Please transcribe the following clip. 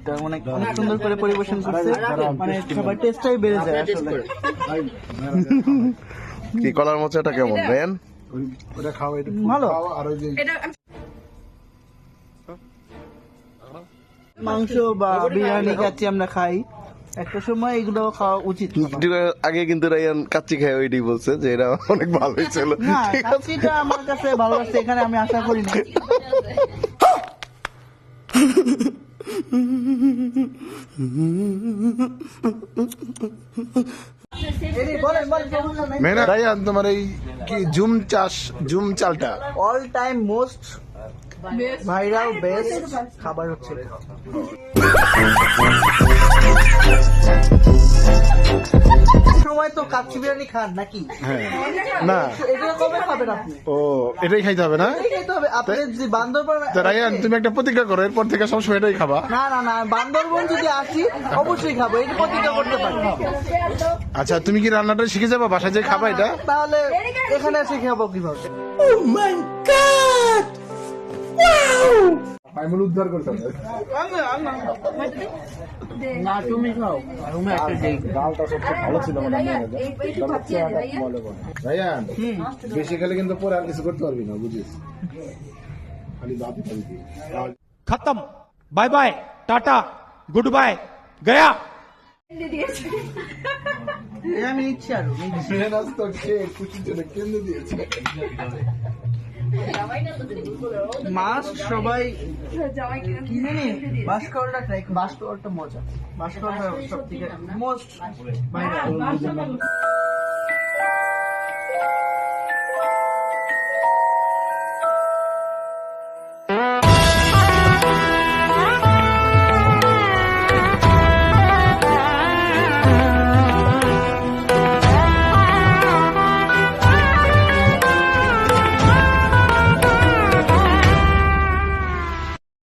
এটা অনেক অনেক সুন্দর করে পরিবেশন করছে। মানে সবার টেস্টটাই বেড়ে যায় আসলে। কি কলার মোচাটা কেমন ওটা খাও এটা ভালো। আর ওই যে মাংস বা বিরিয়ানি কাচ্চি আমরা খাই। একটা সময় এগুলো খাওয়া উচিত। আগে কিন্তু রায়ান কাচ্চি খায় ওইটাই বলছে যে এটা অনেক ভালোই ছিল। ঠিক আছে। কাচ্চিটা আমার কাছে ভালো লাগছে এখানে আমি আশা করি না। মেয়েরা রায়ান তোমার এই কি জুম চাষ, জুম চালটা? All time most viral best খাবার হচ্ছে। তো কাচ্চি বিরিয়ানি খান নাকি? হ্যাঁ। না। এটা কবে খাবেন আপনি? ও এটাই খাইতে হবে না? এটাই হবে। আপনি যে বান্দরবান রায়ান তুমি একটা প্রতিজ্ঞা করো এরপর থেকে সবসময় এটাই খাবা। না না না বান্দরবন যদি আসি অবশ্যই খাব। এটা প্রতিজ্ঞা করতে পারি। আচ্ছা তুমি কি রান্নাটা শিখে যাবা? বাসায় যে খাবা এটা? তাহলে এখানে এসে খাব কীভাবে? আইমুল উদ্ধার করতে না তুমি খাও। ডালটা সবচেয়ে ভালো ছিল মানে বেশি খেলে কিন্তু পরে আর কিছু করতে পারবি না বুঝিস? খালি বাপি খতম। Bye bye tata good bye গয়া। আমি ইচ্ছা আরও দিয়েছে। মাছ সবাই কি জানি বাসকরটা ট্রাই বাসকরটা মজা। বাসকরটা সব থেকে মোস্ট ভাইরাল